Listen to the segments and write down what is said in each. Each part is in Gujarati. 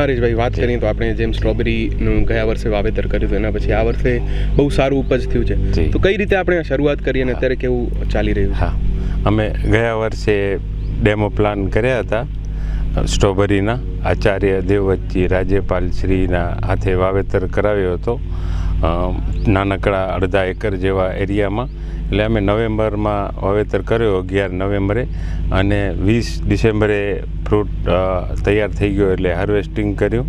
હા હરીશભાઈ વાત કરીએ તો આપણે જેમ સ્ટ્રોબેરીનું ગયા વર્ષે વાવેતર કર્યું એના પછી આ વર્ષે બહુ સારું ઉપજ થયું છે. તો કઈ રીતે આપણે શરૂઆત કરી અને અત્યારે કેવું ચાલી રહ્યું હા. અમે ગયા વર્ષે ડેમો પ્લાન કર્યા હતા સ્ટ્રોબેરીના. આચાર્ય દેવવતજી રાજ્યપાલ શ્રીના હાથે વાવેતર કરાવ્યો હતો નાનકડા અડધા એકર જેવા એરિયામાં. એટલે અમે નવેમ્બરમાં વાવેતર કર્યો અગિયાર નવેમ્બરે અને વીસ ડિસેમ્બરે ફ્રૂટ તૈયાર થઈ ગયો એટલે હાર્વેસ્ટિંગ કર્યું.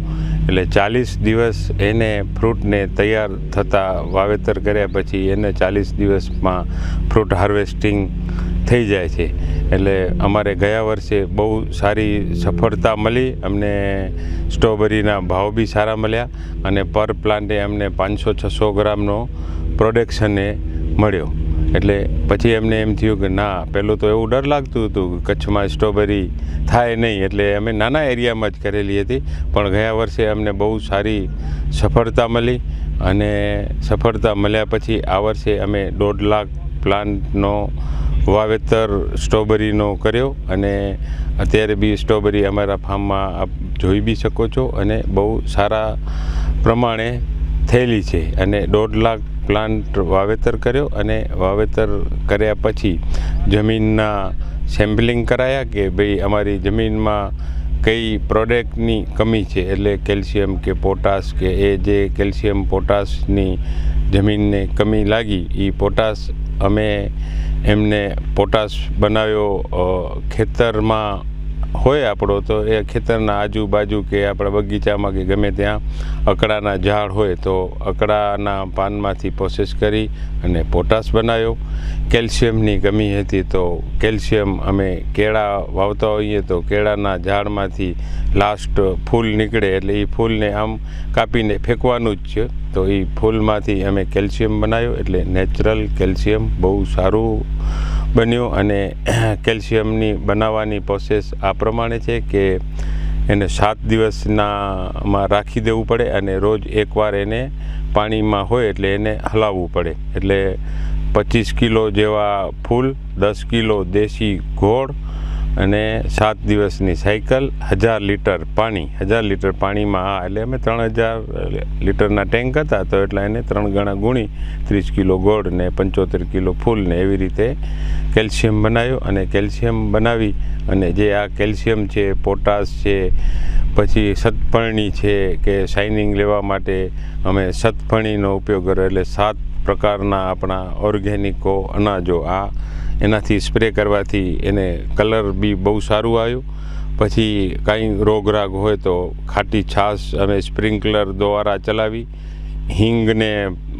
એટલે ચાલીસ દિવસ એને ફ્રૂટને તૈયાર થતાં વાવેતર કર્યા પછી એને ચાલીસ દિવસમાં ફ્રૂટ હાર્વેસ્ટિંગ થઈ જાય છે. એટલે અમારે ગયા વર્ષે બહુ સારી સફળતા મળી. અમને સ્ટ્રોબેરીના ભાવ બી સારા મળ્યા અને પર પ્લાન્ટે અમને પાંચસો છસો ગ્રામનો પ્રોડક્શને મળ્યો. એટલે પછી એમને એમ થયું કે ના પહેલું તો એવું ડર લાગતું હતું કે કચ્છમાં સ્ટ્રોબેરી થાય નહીં. એટલે અમે નાના એરિયામાં જ કરેલી હતી. પણ ગયા વર્ષે અમને બહુ સારી સફળતા મળી અને સફળતા મળ્યા પછી આ વર્ષે અમે દોઢ લાખ પ્લાન્ટનો વાવેતર સ્ટ્રોબેરીનો કર્યો અને અત્યારે બી સ્ટ્રોબેરી અમારા ફાર્મમાં આપ જોઈ બી શકો છો અને બહુ સારા પ્રમાણે થયેલી છે અને દોઢ લાખ પ્લાન્ટ વાવેતર કર્યો અને વાવેતર કર્યા પછી જમીનના સેમ્પલિંગ કરાયા કે ભાઈ અમારી જમીનમાં કઈ પ્રોડક્ટની કમી છે? એટલે કેલ્શિયમ કે પોટાશ કે એ જે કેલ્શિયમ પોટાશની જમીનને કમી લાગી એ પોટાશ અમે એમને પોટાશ બનાવ્યો ખેતરમાં હોય આપણો, તો એ ખેતરના આજુબાજુ કે આપણા બગીચામાં કે ગમે ત્યાં અકડાના ઝાડ હોય તો અકડાના પાનમાંથી પ્રોસેસ કરી અને પોટાશ બનાવ્યો. કેલ્શિયમની કમી હતી તો કેલ્શિયમ અમે કેળા વાવતા હોઈએ તો કેળાના ઝાડમાંથી લાસ્ટ ફૂલ નીકળે એટલે એ ફૂલને આમ કાપીને ફેંકવાનું જ છે. તો એ ફૂલમાંથી અમે કેલ્શિયમ બનાવ્યો એટલે નેચરલ કેલ્શિયમ બહુ સારું બન્યું અને કેલ્શિયમની બનાવવાની પ્રોસેસ આ પ્રમાણે છે કે એને સાત દિવસનામાં રાખી દેવું પડે અને રોજ એકવાર એને પાણીમાં હોય એટલે એને હલાવવું પડે. એટલે પચીસ કિલો જેવા ફૂલ, દસ કિલો દેશી ગોળ અને સાત દિવસની સાયકલ, હજાર લીટર પાણી. હજાર લીટર પાણીમાં આ, એટલે અમે ત્રણ હજાર લીટરના ટેન્ક હતા, તો એટલે એને ત્રણ ગણા ગુણી, ત્રીસ કિલો ગોળ ને પંચોતેર કિલો ફૂલ ને એવી રીતે કેલ્શિયમ બનાવ્યું અને કેલ્શિયમ બનાવી અને જે આ કેલ્શિયમ છે, પોટાશ છે, પછી સતપર્ણી છે, કે શાઇનિંગ લેવા માટે અમે સતપર્ણીનો ઉપયોગ કર્યો, એટલે સાત પ્રકારના આપણા ઓર્ગેનિકો અનાજો આ એનાથી સ્પ્રે કરવાથી એને કલર બી બહુ સારું આવ્યું. પછી કાંઈ રોગરાગ હોય તો ખાટી છાશ અને સ્પ્રિંકલર દ્વારા ચલાવી, હિંગને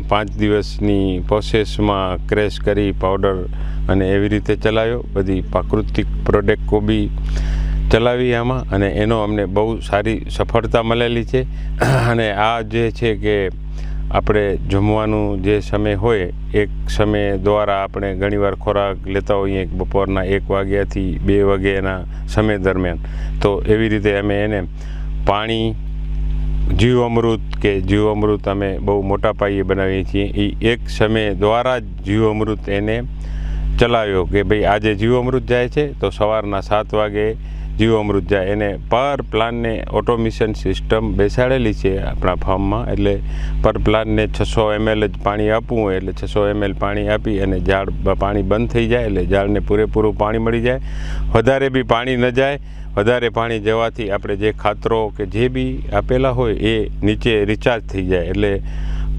પાંચ દિવસની પ્રોસેસમાં ક્રેશ કરી પાવડર અને એવી રીતે ચલાવ્યો બધી પ્રાકૃતિક પ્રોડક્ટો બી ચલાવી આમાં અને એનો અમને બહુ સારી સફળતા મળેલી છે. અને આ જે છે કે આપણે જમવાનું જે સમય હોય, એક સમય દ્વારા આપણે ઘણીવાર ખોરાક લેતા હોઈએ, બપોરના એક વાગ્યાથી બે વાગ્યાના સમય દરમિયાન. તો એવી રીતે અમે એને પાણી, જીવ અમૃત કે જીવ અમૃત અમે બહુ મોટા પાયે બનાવીએ છીએ. એ એક સમય દ્વારા જ જીવ અમૃત એને ચલાવ્યો કે ભાઈ આજે જીવ અમૃત જાય છે, તો સવારના સાત વાગે જીવ અમૃત જાય એને પર પ્લાનને ઓટોમિશન સિસ્ટમ બેસાડેલી છે આપણા ફાર્મમાં. એટલે પર પ્લાનને છસો એમએલ જ પાણી આપવું હોય, એટલે છસો એમએલ પાણી આપી અને ઝાડ પાણી બંધ થઈ જાય, એટલે ઝાડને પૂરેપૂરું પાણી મળી જાય. વધારે બી પાણી ન જાય. વધારે પાણી જવાથી આપણે જે ખાતરો કે જે બી આપેલા હોય એ નીચે રિચાર્જ થઈ જાય. એટલે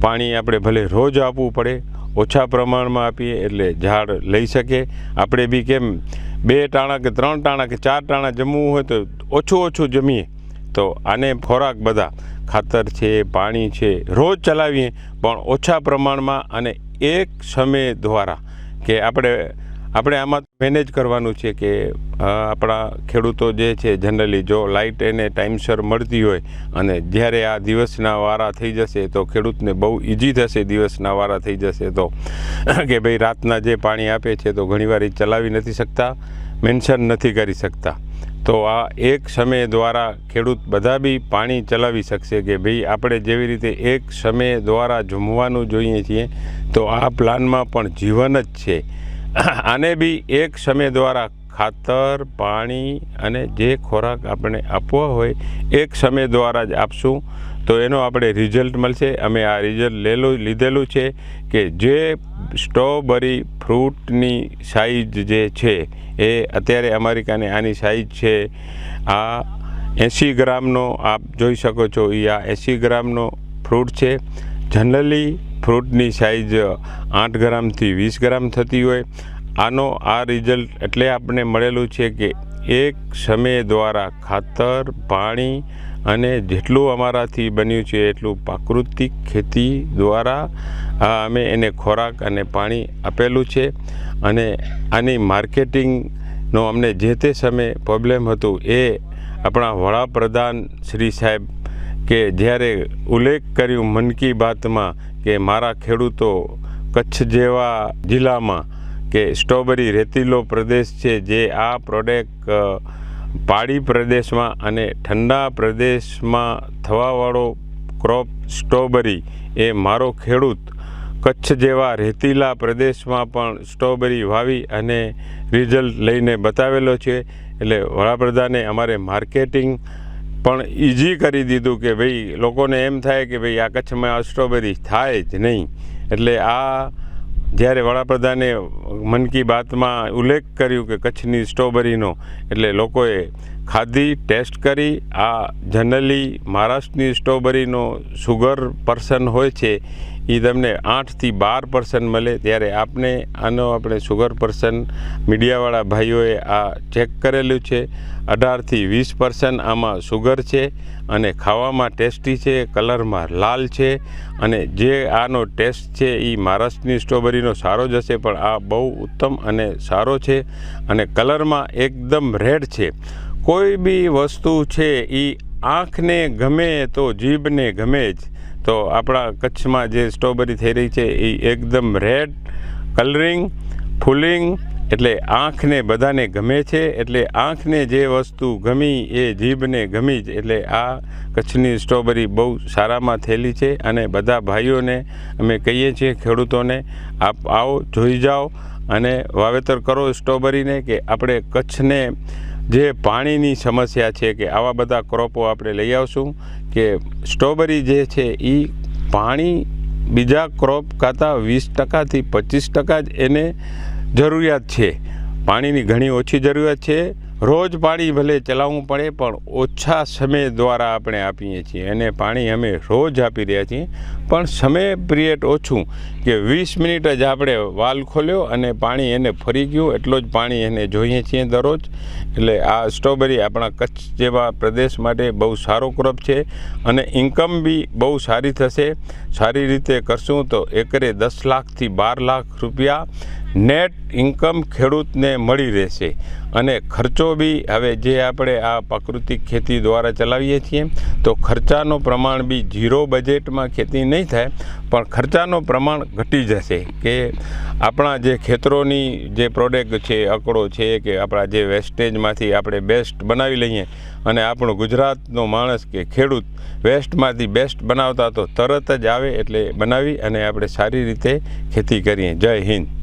પાણી આપણે ભલે રોજ આપવું પડે, ઓછા પ્રમાણમાં આપીએ, એટલે ઝાડ લઈ શકે. આપણે બી કેમ બે ટાણા કે ત્રણ ટાણા કે ચાર ટાણા જમવું હોય તો ઓછું ઓછું જમીએ. તો આને ખોરાક બધા ખાતર છે, પાણી છે, રોજ ચલાવીએ, પણ ઓછા પ્રમાણમાં અને એક સમય દ્વારા કે આપણે આપણે આમાં મેનેજ કરવાનું છે કે આપણા ખેડૂતો જે છે જનરલી જો લાઇટ એને ટાઈમસર મળતી હોય અને જ્યારે આ દિવસના વારા થઈ જશે તો ખેડૂતને બહુ ઇઝી થશે દિવસના વારા થઈ જશે તો. કે ભાઈ રાતના જે પાણી આપે છે તો ઘણીવાર ચલાવી નથી શકતા મેન્શન નથી કરી શકતા. તો આ એક સમય દ્વારા ખેડૂત બધા બી પાણી ચલાવી શકશે કે ભાઈ આપણે જેવી રીતે એક સમય દ્વારા જમવાનું જોઈએ છીએ, તો આ પ્લાનમાં પણ જીવન જ છે. આને બી એક સમય દ્વારા ખાતર, પાણી અને જે ખોરાક આપણે આપવો હોય, એક સમય દ્વારા જ આપશું. તો એનો આપણે રિઝલ્ટ મળશે. અમે આ રિઝલ્ટ લેલું, લીધેલું છે કે જે સ્ટ્રોબરી ફ્રૂટની સાઇઝ જે છે, એ અત્યારે અમેરિકાને આની સાઈઝ છે, આ એંસી ગ્રામનો આપ જોઈ શકો છો એ આ એંસી ગ્રામનો ફ્રૂટ છે. જનરલી ફ્રૂટની સાઇઝ આઠ ગ્રામથી વીસ ગ્રામ થતી હોય. આનો આ રિઝલ્ટ એટલે આપણને મળેલું છે કે એક સમય દ્વારા ખાતર, પાણી અને જેટલું અમારાથી બન્યું છે એટલું પ્રાકૃતિક ખેતી દ્વારા અમે એને ખોરાક અને પાણી આપેલું છે. અને આની માર્કેટિંગનો અમને જે તે સમયે પ્રોબ્લેમ હતું એ આપણા વડાપ્રધાન શ્રી સાહેબ કે જ્યારે ઉલ્લેખ કર્યું મન કી બાતમાં કે મારા ખેડૂતો કચ્છ જેવા જિલ્લામાં કે સ્ટ્રોબેરી રેતીલો પ્રદેશ છે જે આ પ્રોડક્ટ પાડી પ્રદેશમાં અને ઠંડા પ્રદેશમાં થવાવાળો ક્રોપ સ્ટ્રોબેરી એ મારો ખેડૂત કચ્છ જેવા રેતીલા પ્રદેશમાં પણ સ્ટ્રોબેરી વાવી અને રિઝલ્ટ લઈને બતાવેલો છે. એટલે વડાપ્રધાને અમારે માર્કેટિંગ પણ ઇઝી કરી દીધું કે ભાઈ લોકોને એમ થાય કે ભાઈ આ કચ્છમાં આ સ્ટ્રોબેરી થાય જ નહીં. એટલે આ જ્યારે વડાપ્રધાને મન કી બાતમાં ઉલ્લેખ કર્યું કે કચ્છની સ્ટ્રોબેરીનો એટલે લોકોએ ખાધી, ટેસ્ટ કરી. આ જનરલી મહારાષ્ટ્રની સ્ટ્રોબેરીનો સુગર પર્સન હોય છે એ તમને આઠથી બાર પર્સન્ટ મળે. ત્યારે આપણે આનો આપણે સુગર પર્સન મીડિયાવાળા ભાઈઓએ આ ચેક કરેલું છે. અઢારથી વીસ પર્સન્ટ આમાં સુગર છે અને ખાવામાં ટેસ્ટી છે, કલરમાં લાલ છે અને જે આનો ટેસ્ટ છે એ મહારાષ્ટ્રની સ્ટ્રોબેરીનો સારો જ હશે, પણ આ બહુ ઉત્તમ અને સારો છે અને કલરમાં એકદમ રેડ છે. કોઈ બી વસ્તુ છે એ આંખને ગમે તો જીભને ગમે જ. તો આપણા કચ્છમાં જે સ્ટ્રોબેરી થઈ રહી છે એ એકદમ રેડ, કલરિંગ, ફૂલિંગ, એટલે આંખને બધાને ગમે છે, એટલે આંખને જે વસ્તુ ગમી એ જીભને ગમી જ. એટલે આ કચ્છની સ્ટ્રોબેરી બહુ સારામાં થયેલી છે અને બધા ભાઈઓને અમે કહીએ છીએ ખેડૂતોને, આપ આવો, જોઈ જાઓ અને વાવેતર કરો સ્ટ્રોબેરીને કે આપણે કચ્છને જે પાણીની સમસ્યા છે કે આવા બધા ક્રોપો આપણે લઈ આવશું કે સ્ટ્રોબેરી જે છે એ પાણી બીજા ક્રોપ કરતાં વીસ ટકાથી પચીસ ટકા જ એને જરૂરિયાત છે. પાણીની ઘણી ઓછી જરૂરિયાત છે. રોજ પાણી ભલે ચલાવવું પડે પણ ઓછા સમય દ્વારા આપણે આપીએ છીએ. અને પાણી અમે રોજ આપી રહ્યા છીએ. પણ સમય પિરિયડ ઓછું. કે વીસ મિનિટ જ આપણે વાલ ખોલ્યો અને પાણી એને ફરી ગયું. એટલો જ પાણી એને જોઈએ છીએ દરરોજ. એટલે આ સ્ટ્રોબેરી આપણા કચ્છ જેવા પ્રદેશ માટે બહુ સારો ક્રોપ છે અને ઇન્કમ બી બહુ સારી થશે. સારી રીતે કરશું તો એકરે દસ લાખથી બાર લાખ રૂપિયા નેટ ઇન્કમ ખેડૂતને મળી રહેશે. અને ખર્ચો બી હવે જે આપણે આ પ્રાકૃતિક ખેતી દ્વારા ચલાવીએ છીએ, તો ખર્ચાનો પ્રમાણ બી ઝીરો બજેટમાં ખેતી નહીં થાય, પણ ખર્ચાનો પ્રમાણ ઘટી જશે કે આપણા જે ખેતરોની જે પ્રોડક્ટ છે અકડો છે કે આપણા જે વેસ્ટેજમાંથી આપણે બેસ્ટ બનાવી લઈએ અને આપણો ગુજરાતનો માણસ કે ખેડૂત વેસ્ટમાંથી બેસ્ટ બનાવતા તો તરત જ આવે એટલે બનાવી અને આપણે સારી રીતે ખેતી કરીએ. જય હિન્દ.